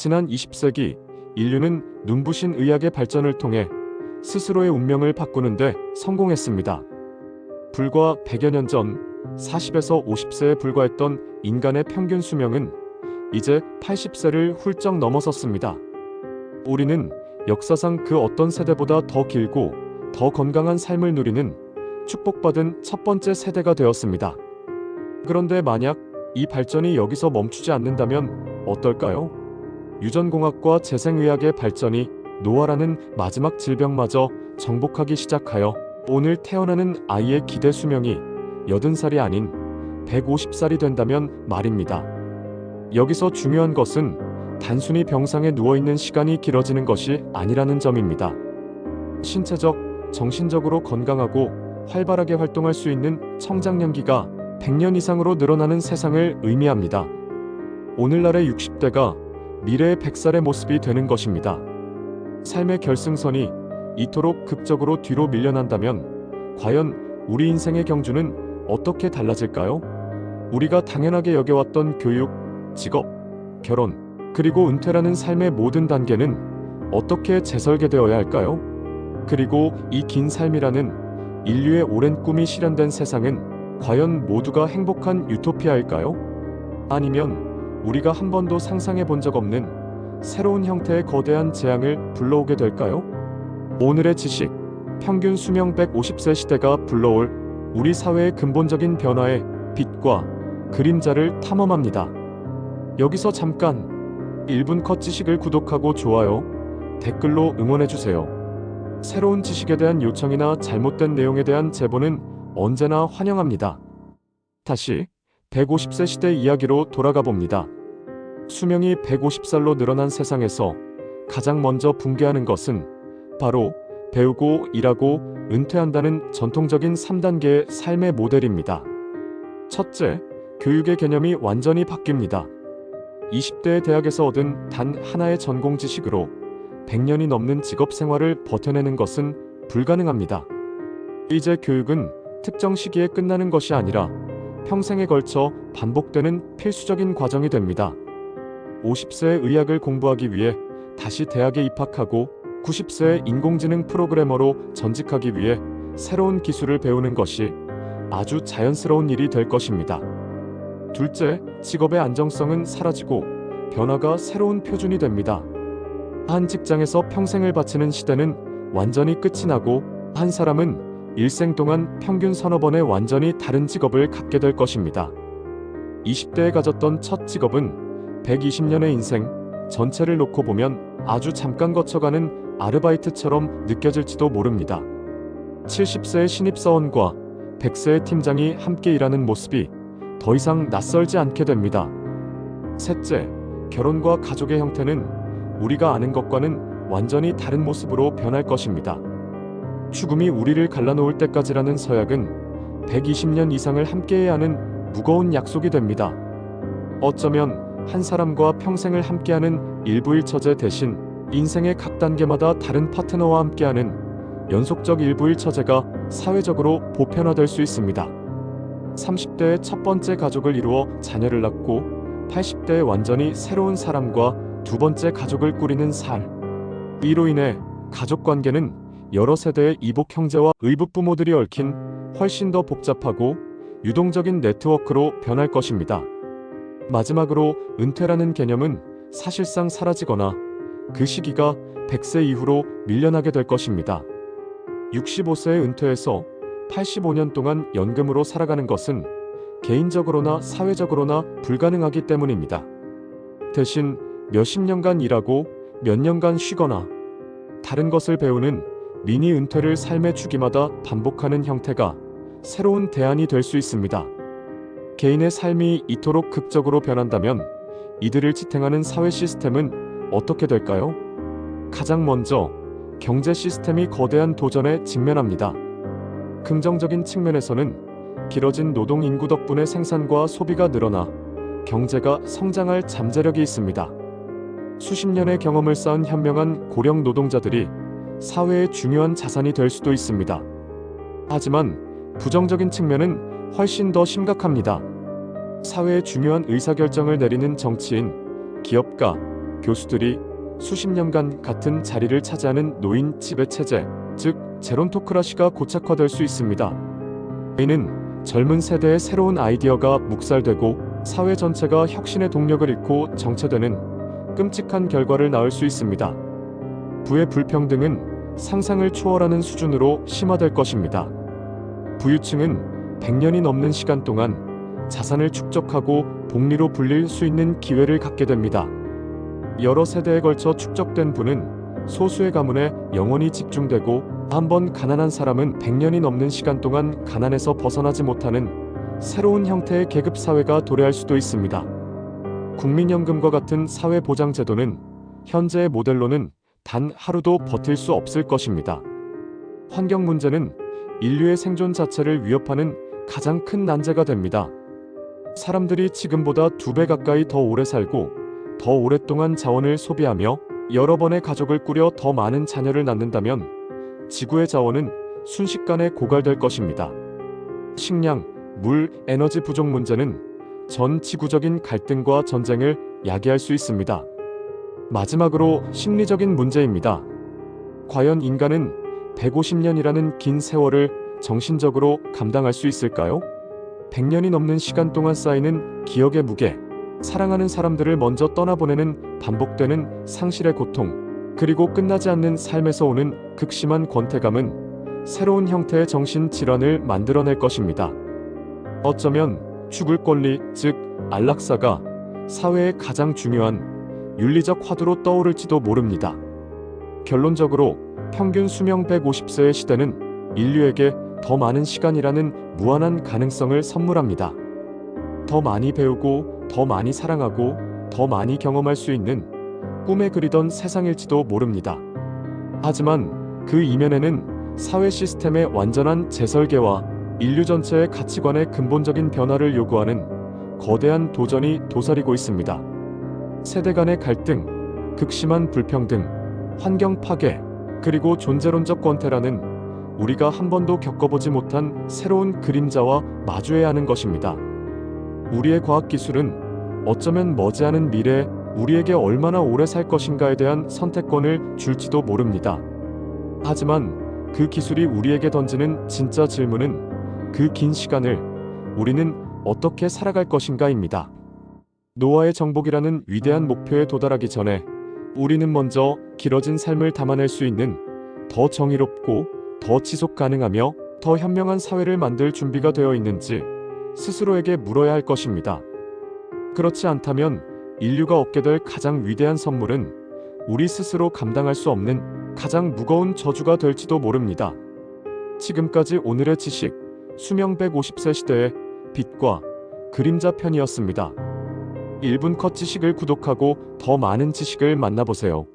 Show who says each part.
Speaker 1: 지난 20세기 인류는 눈부신 의학의 발전을 통해 스스로의 운명을 바꾸는데 성공했습니다. 불과 100여 년 전 40에서 50세에 불과했던 인간의 평균 수명은 이제 80세를 훌쩍 넘어섰습니다. 우리는 역사상 그 어떤 세대보다 더 길고 더 건강한 삶을 누리는 축복받은 첫 번째 세대가 되었습니다. 그런데 만약 이 발전이 여기서 멈추지 않는다면 어떨까요? 유전공학과 재생의학의 발전이 노화라는 마지막 질병마저 정복하기 시작하여 오늘 태어나는 아이의 기대 수명이 80살이 아닌 150살이 된다면 말입니다. 여기서 중요한 것은 단순히 병상에 누워있는 시간이 길어지는 것이 아니라는 점입니다. 신체적, 정신적으로 건강하고 활발하게 활동할 수 있는 청장년기가 100년 이상으로 늘어나는 세상을 의미합니다. 오늘날의 60대가 미래의 100살의 모습이 되는 것입니다. 삶의 결승선이 이토록 급적으로 뒤로 밀려난다면 과연 우리 인생의 경주는 어떻게 달라질까요? 우리가 당연하게 여겨왔던 교육, 직업, 결혼, 그리고 은퇴라는 삶의 모든 단계는 어떻게 재설계되어야 할까요? 그리고 이 긴 삶이라는 인류의 오랜 꿈이 실현된 세상은 과연 모두가 행복한 유토피아일까요? 아니면 우리가 한 번도 상상해 본 적 없는 새로운 형태의 거대한 재앙을 불러오게 될까요? 오늘의 지식, 평균 수명 150세 시대가 불러올 우리 사회의 근본적인 변화의 빛과 그림자를 탐험합니다. 여기서 잠깐 1분 컷 지식을 구독하고 좋아요, 댓글로 응원해주세요. 새로운 지식에 대한 요청이나 잘못된 내용에 대한 제보는 언제나 환영합니다. 다시 150세 시대 이야기로 돌아가 봅니다. 수명이 150살로 늘어난 세상에서 가장 먼저 붕괴하는 것은 바로 배우고 일하고 은퇴한다는 전통적인 3단계의 삶의 모델입니다. 첫째, 교육의 개념이 완전히 바뀝니다. 20대의 대학에서 얻은 단 하나의 전공 지식으로 100년이 넘는 직업 생활을 버텨내는 것은 불가능합니다. 이제 교육은 특정 시기에 끝나는 것이 아니라 평생에 걸쳐 반복되는 필수적인 과정이 됩니다. 50세에 의학을 공부하기 위해 다시 대학에 입학하고 90세에 인공지능 프로그래머로 전직하기 위해 새로운 기술을 배우는 것이 아주 자연스러운 일이 될 것입니다. 둘째, 직업의 안정성은 사라지고 변화가 새로운 표준이 됩니다. 한 직장에서 평생을 바치는 시대는 완전히 끝이 나고 한 사람은 일생 동안 평균 서너 번의 완전히 다른 직업을 갖게 될 것입니다. 20대에 가졌던 첫 직업은 120년의 인생 전체를 놓고 보면 아주 잠깐 거쳐가는 아르바이트처럼 느껴질지도 모릅니다. 70세의 신입사원과 100세의 팀장이 함께 일하는 모습이 더 이상 낯설지 않게 됩니다. 셋째, 결혼과 가족의 형태는 우리가 아는 것과는 완전히 다른 모습으로 변할 것입니다. 죽음이 우리를 갈라놓을 때까지라는 서약은 120년 이상을 함께해야 하는 무거운 약속이 됩니다. 어쩌면 한 사람과 평생을 함께하는 일부일처제 대신 인생의 각 단계마다 다른 파트너와 함께하는 연속적 일부일처제가 사회적으로 보편화될 수 있습니다. 30대의 첫 번째 가족을 이루어 자녀를 낳고 80대에 완전히 새로운 사람과 두 번째 가족을 꾸리는 삶. 이로 인해 가족 관계는 여러 세대의 이복 형제와 의붓 부모들이 얽힌 훨씬 더 복잡하고 유동적인 네트워크로 변할 것입니다. 마지막으로 은퇴라는 개념은 사실상 사라지거나 그 시기가 100세 이후로 밀려나게 될 것입니다. 65세에 은퇴해서 85년 동안 연금으로 살아가는 것은 개인적으로나 사회적으로나 불가능하기 때문입니다. 대신 몇십 년간 일하고 몇 년간 쉬거나 다른 것을 배우는 미니 은퇴를 삶의 주기마다 반복하는 형태가 새로운 대안이 될 수 있습니다. 개인의 삶이 이토록 극적으로 변한다면 이들을 지탱하는 사회 시스템은 어떻게 될까요? 가장 먼저 경제 시스템이 거대한 도전에 직면합니다. 긍정적인 측면에서는 길어진 노동 인구 덕분에 생산과 소비가 늘어나 경제가 성장할 잠재력이 있습니다. 수십 년의 경험을 쌓은 현명한 고령 노동자들이 사회의 중요한 자산이 될 수도 있습니다. 하지만 부정적인 측면은 훨씬 더 심각합니다. 사회의 중요한 의사결정을 내리는 정치인, 기업가, 교수들이 수십 년간 같은 자리를 차지하는 노인 지배 체제, 즉 제론토크라시가 고착화될 수 있습니다. 이는 젊은 세대의 새로운 아이디어가 묵살되고 사회 전체가 혁신의 동력을 잃고 정체되는 끔찍한 결과를 낳을 수 있습니다. 부의 불평등은 상상을 초월하는 수준으로 심화될 것입니다. 부유층은 100년이 넘는 시간 동안 자산을 축적하고 복리로 불릴 수 있는 기회를 갖게 됩니다. 여러 세대에 걸쳐 축적된 부는 소수의 가문에 영원히 집중되고 한번 가난한 사람은 100년이 넘는 시간 동안 가난에서 벗어나지 못하는 새로운 형태의 계급 사회가 도래할 수도 있습니다. 국민연금과 같은 사회 보장 제도는 현재의 모델로는 단 하루도 버틸 수 없을 것입니다. 환경 문제는 인류의 생존 자체를 위협하는 가장 큰 난제가 됩니다. 사람들이 지금보다 두 배 가까이 더 오래 살고 더 오랫동안 자원을 소비하며 여러 번의 가족을 꾸려 더 많은 자녀를 낳는다면 지구의 자원은 순식간에 고갈될 것입니다. 식량, 물, 에너지 부족 문제는 전 지구적인 갈등과 전쟁을 야기할 수 있습니다. 마지막으로 심리적인 문제입니다. 과연 인간은 150년이라는 긴 세월을 정신적으로 감당할 수 있을까요? 100년이 넘는 시간 동안 쌓이는 기억의 무게, 사랑하는 사람들을 먼저 떠나보내는 반복되는 상실의 고통, 그리고 끝나지 않는 삶에서 오는 극심한 권태감은 새로운 형태의 정신 질환을 만들어낼 것입니다. 어쩌면 죽을 권리, 즉 안락사가 사회의 가장 중요한 윤리적 화두로 떠오를지도 모릅니다. 결론적으로 평균 수명 150세의 시대는 인류에게 더 많은 시간이라는 무한한 가능성을 선물합니다. 더 많이 배우고, 더 많이 사랑하고, 더 많이 경험할 수 있는 꿈에 그리던 세상일지도 모릅니다. 하지만 그 이면에는 사회 시스템의 완전한 재설계와 인류 전체의 가치관의 근본적인 변화를 요구하는 거대한 도전이 도사리고 있습니다. 세대 간의 갈등, 극심한 불평등, 환경 파괴, 그리고 존재론적 권태라는 우리가 한 번도 겪어보지 못한 새로운 그림자와 마주해야 하는 것입니다. 우리의 과학기술은 어쩌면 머지않은 미래에 우리에게 얼마나 오래 살 것인가에 대한 선택권을 줄지도 모릅니다. 하지만 그 기술이 우리에게 던지는 진짜 질문은 그 긴 시간을 우리는 어떻게 살아갈 것인가입니다. 노아의 정복이라는 위대한 목표에 도달하기 전에 우리는 먼저 길어진 삶을 담아낼 수 있는 더 정의롭고 더 지속 가능하며 더 현명한 사회를 만들 준비가 되어 있는지 스스로에게 물어야 할 것입니다. 그렇지 않다면 인류가 얻게 될 가장 위대한 선물은 우리 스스로 감당할 수 없는 가장 무거운 저주가 될지도 모릅니다. 지금까지 오늘의 지식, 수명 150세 시대의 빛과 그림자 편이었습니다. 1분 컷 지식을 구독하고 더 많은 지식을 만나보세요.